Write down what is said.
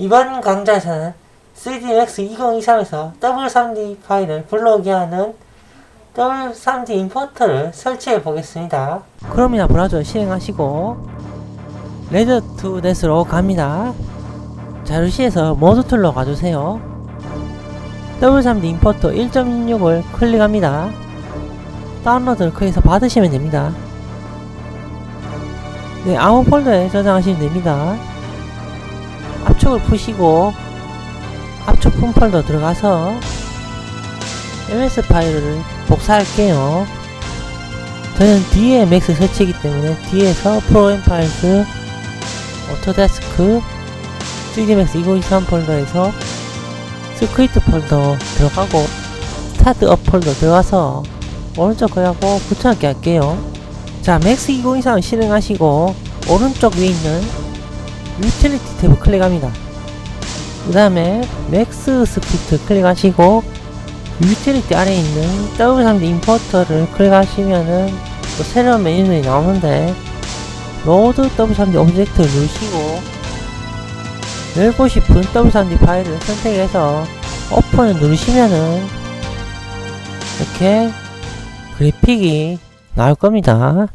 이번 강좌에서는 3dmax 2023에서 W3D 파일을 불러오게 하는 W3D 임포터를 설치해 보겠습니다. 크롬이나 브라우저 실행하시고 레드 투 넷으로 갑니다. 자료시에서 모드 툴로 가주세요. W3D 임포터 1.16을 클릭합니다. 다운로드를 클릭해서 받으시면 됩니다. 네, 아무 폴더에 저장하시면 됩니다. 압축을 푸시고 압축품 폴더 들어가서 ms 파일을 복사할게요. 저는 D에 맥스 설치이기 때문에 D에서 프로그램 파일스 오토데스크 3dmax 2023 폴더에서 스크립트 폴더 들어가고 스타트업 폴더 들어가서 오른쪽 거하고 붙여넣기 할게요. 자, 맥스 2023 실행하시고 오른쪽 위에 있는 유틸리티 탭을 클릭합니다. 그 다음에 맥스 스크립트 클릭하시고 유틸리티 아래에 있는 W3D 임포터를 클릭하시면은 또 새로운 메뉴들이 나오는데 로드 W3D 오브젝트를 누르시고 열고 싶은 W3D 파일을 선택해서 오픈을 누르시면은 이렇게 그래픽이 나올 겁니다.